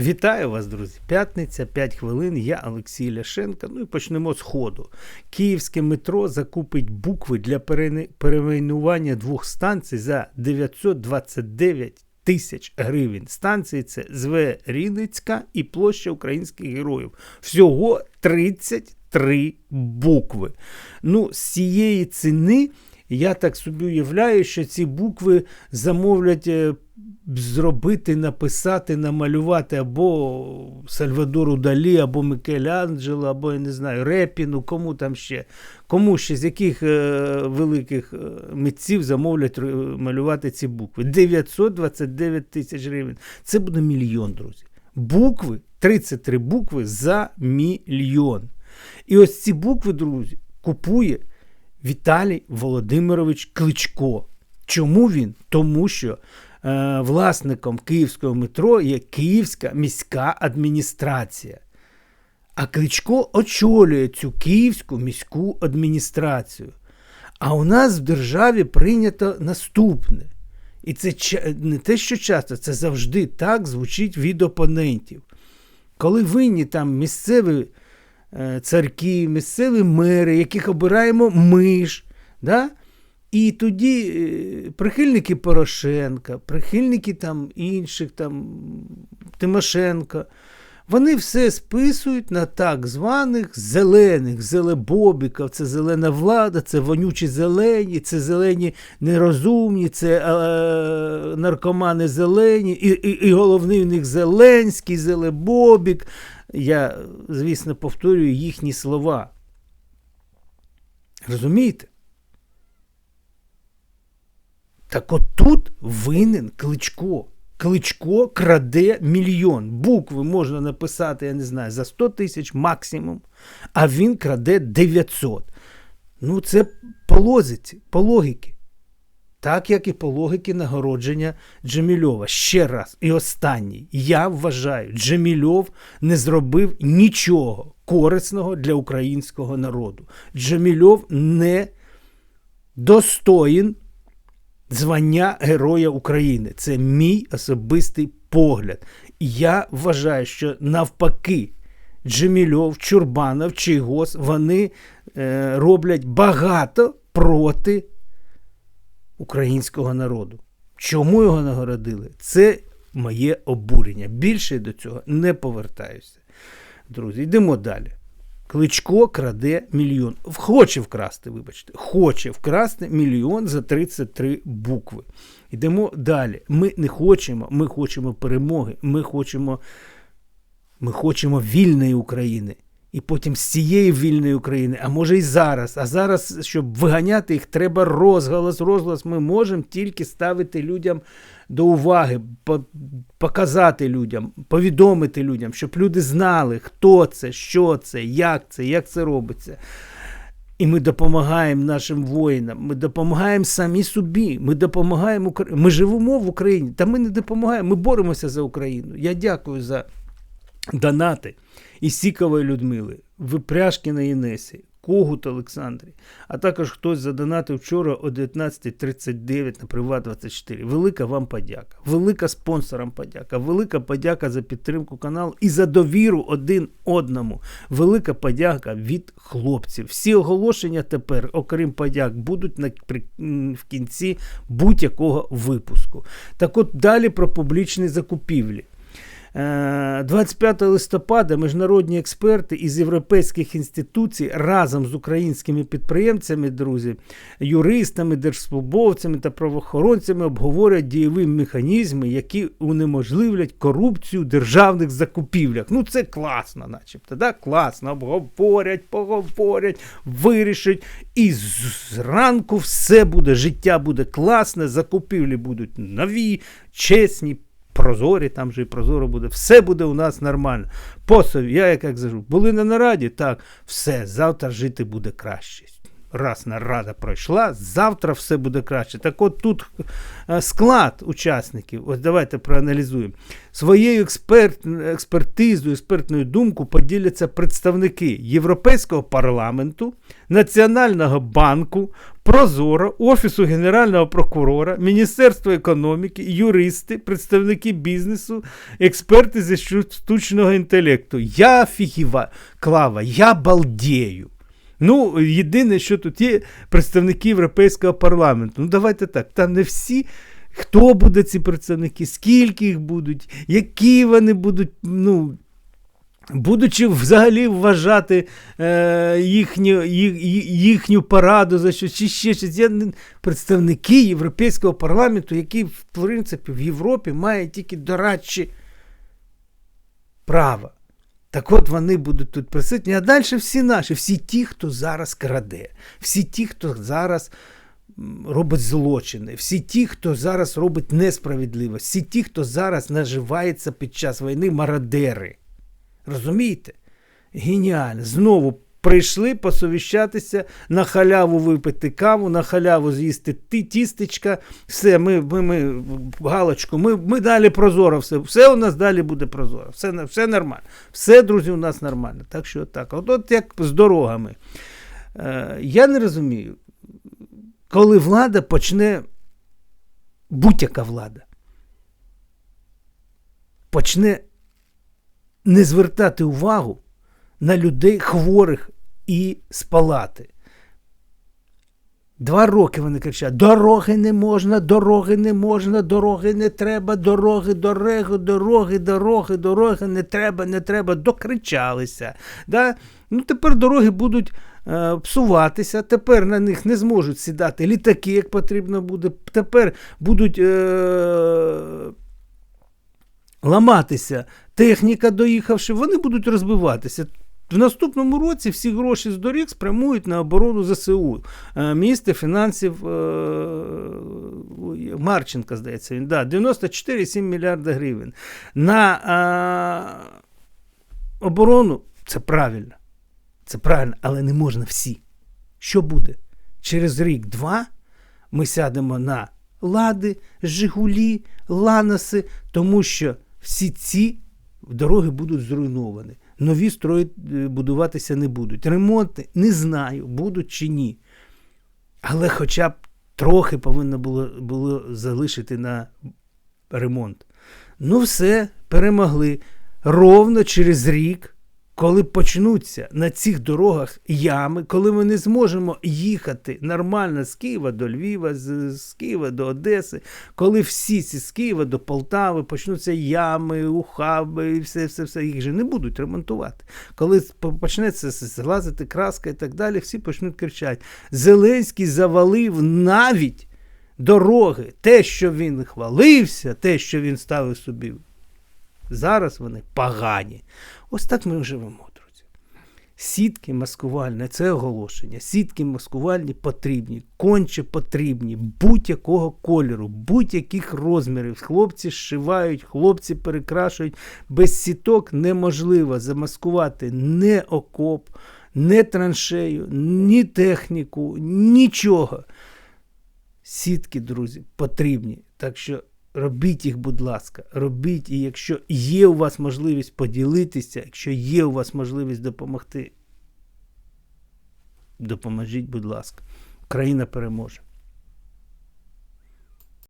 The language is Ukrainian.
Вітаю вас, друзі! П'ятниця, 5 хвилин. Я Олексій Ляшенко. Ну і почнемо з ходу. Київське метро закупить букви для перейменування двох станцій за 929 тисяч гривень. Станції це Зверіницька і площа українських героїв. Всього 33 букви. Ну, з цієї ціни. Я так собі уявляю, що ці букви замовлять е, зробити, написати, намалювати або Сальвадору Далі, або Микеланджело, або я не знаю, Репіну, кому там ще. Кому ще з яких е, великих е, митців замовлять малювати ці букви? 929 тисяч гривень. Це буде мільйон, друзі. Букви, 33 букви за мільйон. І ось ці букви, друзі, купує Віталій Володимирович Кличко. Чому він? Тому що власником київського метро є Київська міська адміністрація. А Кличко очолює цю київську міську адміністрацію. А у нас в державі прийнято наступне. І це не те, що часто, це завжди так звучить від опонентів. Коли винні там місцеві е, царки, місцеві мери, яких обираємо ми ж, да? І тоді е, прихильники Порошенка, прихильники там інших там Тимошенка, вони все списують на так званих зелених, зелебобіків, це зелена влада, це вонючі зелені, це зелені нерозумні, це е, наркомани зелені, і, і, і головний в них Зеленський, Зелебобік. Я, звісно, повторюю їхні слова. Розумієте? Так от тут винен Кличко. Кличко краде мільйон. Букви можна написати, я не знаю, за 100 тисяч максимум, а він краде 900. Ну, це по лозиці, по логіки. Так як і по логіки нагородження Джемільова. Ще раз і останній. Я вважаю, Джемільов не зробив нічого корисного для українського народу. Джемільов не достоїн звання Героя України. Це мій особистий погляд. Я вважаю, що навпаки, Джемільов, Чурбанов, Чийгос, вони е, роблять багато проти українського народу. Чому його нагородили? Це моє обурення. Більше до цього не повертаюся. Друзі, йдемо далі. Кличко краде мільйон. Хоче вкрасти, вибачте, хоче вкрасти мільйон за 33 букви. Йдемо далі. Ми не хочемо, ми хочемо перемоги, ми хочемо, ми хочемо вільної України. І потім з цієї вільної України, а може і зараз. А зараз, щоб виганяти їх, треба розголос. Розголос ми можемо тільки ставити людям до уваги, показати людям, повідомити людям, щоб люди знали, хто це, що це, як це, як це робиться. І ми допомагаємо нашим воїнам, ми допомагаємо самі собі, ми допомагаємо Ми живемо в Україні, та ми не допомагаємо, ми боремося за Україну. Я дякую за донати і Сікової Людмили, Випряшкіна Інесі, Когут Олександрі, а також хтось задонатив вчора о 19.39 на Приват 24. Велика вам подяка. Велика спонсорам подяка. Велика подяка за підтримку каналу і за довіру один одному. Велика подяка від хлопців. Всі оголошення тепер, окрім подяк, будуть на, при, в кінці будь-якого випуску. Так от далі про публічні закупівлі. Е, 25 листопада міжнародні експерти із європейських інституцій разом з українськими підприємцями, друзі, юристами, держслужбовцями та правоохоронцями обговорять дієві механізми, які унеможливлять корупцію в державних закупівлях. Ну це класно, начебто. Да? Класно. Обговорять, поговорять, вирішать. І зранку все буде, життя буде класне, закупівлі будуть нові, чесні прозорі, там же і прозоро буде, все буде у нас нормально. Посов, я як, кажу, були на нараді, так, все, завтра жити буде краще. Раз нарада пройшла, завтра все буде краще. Так от тут е, склад учасників, ось давайте проаналізуємо. Своєю експерт, експертизою, експертною думкою поділяться представники Європейського парламенту, Національного банку, Прозоро, Офісу Генерального прокурора, Міністерства економіки, юристи, представники бізнесу, експерти зі штучного інтелекту. Я фігіва, Клава, я балдею. Ну, єдине, що тут є представники Європейського парламенту. Ну, давайте так, там не всі. Хто буде ці представники, скільки їх будуть, які вони будуть, ну, будучи взагалі вважати е, їхню, їх, їхню параду за щось, чи ще щось. Я, представники Європейського парламенту, які, в принципі, в Європі мають тільки дорадчі права. Так от вони будуть тут присутні, а далі всі наші, всі ті, хто зараз краде, всі ті, хто зараз робить злочини, всі ті, хто зараз робить несправедливість, всі ті, хто зараз наживається під час війни, мародери. Розумієте? Геніально. Знову прийшли посовіщатися, на халяву випити каву, на халяву з'їсти ті, тістечка. Все, ми, ми, ми галочку, ми, ми далі прозоро, все, все у нас далі буде прозоро. Все, все нормально. Все, друзі, у нас нормально. Так що так. От, от як з дорогами. Е, я не розумію, коли влада почне, будь-яка влада, почне не звертати увагу на людей хворих і з палати. Два роки вони кричать: дороги не можна, дороги не можна, дороги не треба, дороги, дороги, дороги, дороги, дороги не треба, не треба. Докричалися. Да? Ну, тепер дороги будуть е, псуватися, тепер на них не зможуть сідати літаки, як потрібно буде. Тепер будуть. Е, ламатися техніка, доїхавши, вони будуть розбиватися. В наступному році всі гроші з доріг спрямують на оборону ЗСУ. Е, Міністр фінансів е, Марченка, здається, він да, 94,7 мільярда гривень. На е, оборону це правильно. Це правильно, але не можна всі. Що буде? Через рік-два ми сядемо на лади, Жигулі, Ланоси, тому що всі ці дороги будуть зруйновані. Нові строїть, е, будуватися не будуть. Ремонти не знаю, будуть чи ні. Але хоча б трохи повинно було, було залишити на ремонт. Ну, все, перемогли. Ровно через рік, коли почнуться на цих дорогах ями, коли ми не зможемо їхати нормально з Києва до Львова, з, з Києва до Одеси, коли всі ці з Києва до Полтави почнуться ями, ухаби і все, все, все, їх же не будуть ремонтувати. Коли почнеться злазити краска і так далі, всі почнуть кричати. Зеленський завалив навіть дороги. Те, що він хвалився, те, що він ставив собі. Зараз вони погані. Ось так ми живемо, друзі. Сітки маскувальні це оголошення. Сітки маскувальні потрібні, конче потрібні, будь-якого кольору, будь-яких розмірів. Хлопці зшивають, хлопці перекрашують. Без сіток неможливо замаскувати не окоп, не траншею, ні техніку, нічого. Сітки, друзі, потрібні. Так що робіть їх, будь ласка, робіть, і якщо є у вас можливість поділитися, якщо є у вас можливість допомогти, допоможіть, будь ласка. Україна переможе.